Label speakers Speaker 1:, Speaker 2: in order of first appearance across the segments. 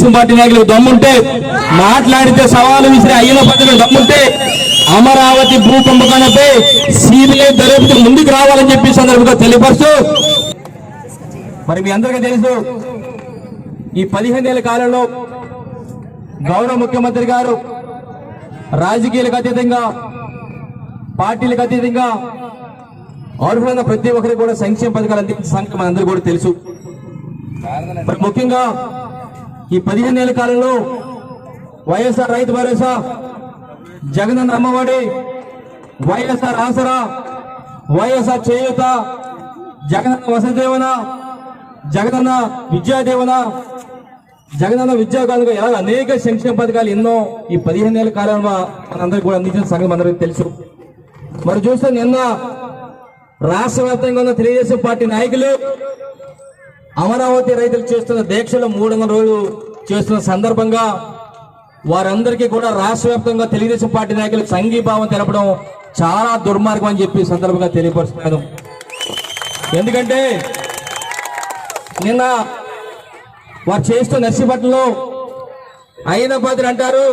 Speaker 1: Telugu Desam party నాయకులకు దమ్ముంటే మాట్లాడితే సవాలు విసిరే అయ్యన పద్ధతులు దమ్ముంటే అమరావతి భూ కుంభకోణంపై సిబిఐ దర్యాప్తు ముందుకు రావాలని చెప్పి సందర్భంగా తెలియపరుస్తూ మరి మీ అందరికీ తెలుసు ఈ పదిహేనేళ్ళ కాలంలో గౌరవ ముఖ్యమంత్రి గారు రాజకీయాలకు అతీతంగా పార్టీలకు అతీతంగా అర్హులైన ప్రతి ఒక్కరికి కూడా సంక్షేమ పథకాలు అందించిన సంఖ్య మనందరూ కూడా తెలుసు. ముఖ్యంగా ఈ పదిహేను నెల కాలంలో వైఎస్ఆర్ రైతు భరోసా జగనన్న అమ్మఒడి వైఎస్ఆర్ ఆసరా వైఎస్ఆర్ చేయూత జగనన్న వసతిదేవన జగనన్న విద్యాదేవన జగనన్న విద్యా కానుక ఇలా అనేక సంక్షేమ పథకాలు ఎన్నో ఈ పదిహేను ఏళ్ళ కాలంలో మనందరికీ కూడా అందించిన సంగతి అందరికీ తెలుసు. మరి చూస్తే నిన్న రాష్ట్ర వ్యాప్తంగా ఉన్న తెలుగుదేశం పార్టీ నాయకులు అమరావతి రైతులు చేస్తున్న దీక్షలు మూడు వందల రోజులు చేస్తున్న సందర్భంగా వారందరికీ కూడా రాష్ట్ర వ్యాప్తంగా తెలుగుదేశం పార్టీ నాయకులు సంఘీభావం తెలపడం చాలా దుర్మార్గం అని చెప్పి సందర్భంగా తెలియపరుస్తున్నాను. ఎందుకంటే నిన్న వారు చేస్తున్న నర్సీపట్నంలో అయిన అంటారు.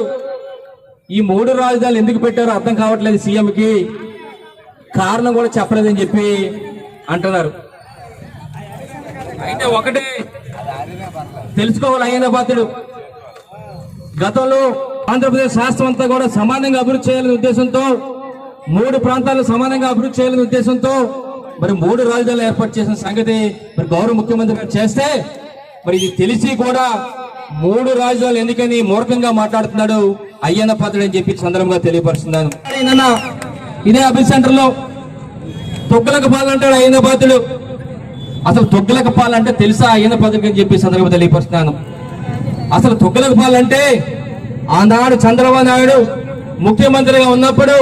Speaker 1: ఈ మూడు రాజధానులు ఎందుకు పెట్టారో అర్థం కావట్లేదు సీఎంకి. కారణం కూడా చెప్పలేదని చెప్పి అంటున్నారు. అయితే ఒకటే. తెలుసుకోవాలి అయిన పాత్రుడు గతంలో ఆంధ్రప్రదేశ్ రాష్ట్రం అంతా కూడా సమానంగా అభివృద్ధి చేయాలనే ఉద్దేశంతో మూడు ప్రాంతాలు సమానంగా అభివృద్ధి చేయాలనే ఉద్దేశంతో మరి మూడు రాజధానులు ఏర్పాటు చేసిన సంగతి మరి గౌరవ ముఖ్యమంత్రి గారు చేస్తే మరి ఇది తెలిసి కూడా మూడు రాజధానులు ఎందుకని మూర్ఖంగా మాట్లాడుతున్నాడు అయ్యన్న పాత్రుడు అని చెప్పి సందర్భంగా తెలియపరుస్తున్నాను. ఇదే అభివృద్ధి సెంటర్లో తొక్కలకు పాలంటాడు అయ్యన్న పాత్రుడు. అసలు తొగ్గలకు పాలంటే తెలుసా? ఆయన పాత్రుడికి అని చెప్పి సందర్భం తెలియపరుస్తున్నాను. అసలు తొగ్గలకు పాలంటే ఆనాడు చంద్రబాబు నాయుడు ముఖ్యమంత్రిగా ఉన్నప్పుడు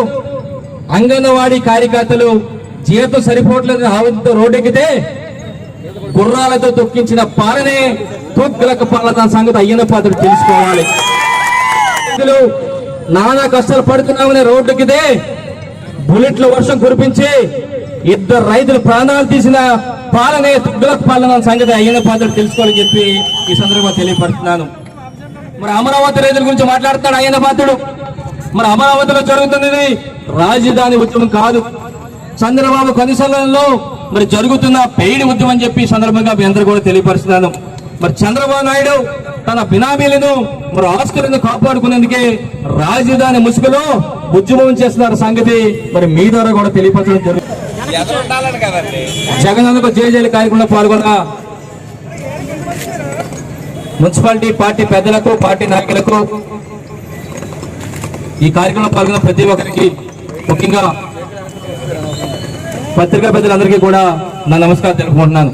Speaker 1: అంగన్వాడీ కార్యకర్తలు జీతం సరిపోవట్లేదు ఆవంతో రోడ్డెక్కితే గుర్రాలతో తొక్కించిన పాలనే తొగ్గులకు పాలన సంగతి అయ్యన పాత్రుడు తెలుసుకోవాలి. నానా కష్టాలు పడుతున్నామని రోడ్డుకిదే బుల్లెట్ల వర్షం కురిపించి ఇద్దరు రైతులు ప్రాణాలు తీసిన పాలనే తుగ్గులకు పాలన సంగతి అయిన పాత్రలు తెలుసుకోవాలని చెప్పి ఈ సందర్భంగా తెలియపడుతున్నాను మరి అమరావతి రైతుల గురించి మాట్లాడుతున్నాడు అయిన పాత్రుడు. మరి అమరావతిలో జరుగుతున్నది రాజధాని ఉద్యమం కాదు. చంద్రబాబు కనిసలలో మరి జరుగుతున్న పెయిడ్ ఉద్యమం అని చెప్పి సందర్భంగా మీ అందరూ కూడా తెలియపరుస్తున్నాను. మరి చంద్రబాబు నాయుడు తన బినామీలను మరి ఆస్తులను కాపాడుకునేందుకే రాజధాని ముసుగులో ఉద్యమం చేస్తున్నారు సంగతి మరి మీ ద్వారా కూడా తెలియపరచడం జరుగుతుంది.
Speaker 2: జగన్ ఉండాలని
Speaker 1: జేజేలు కార్యక్రమంలో పాల్గొన్న మున్సిపాలిటీ పార్టీ పెద్దలకు పార్టీ నాయకులకు ఈ కార్యక్రమంలో పాల్గొన్న ప్రతి ఒక్కరికి ముఖ్యంగా పత్రికా పెద్దలందరికీ కూడా నా నమస్కారం తెలుపుకుంటున్నాను.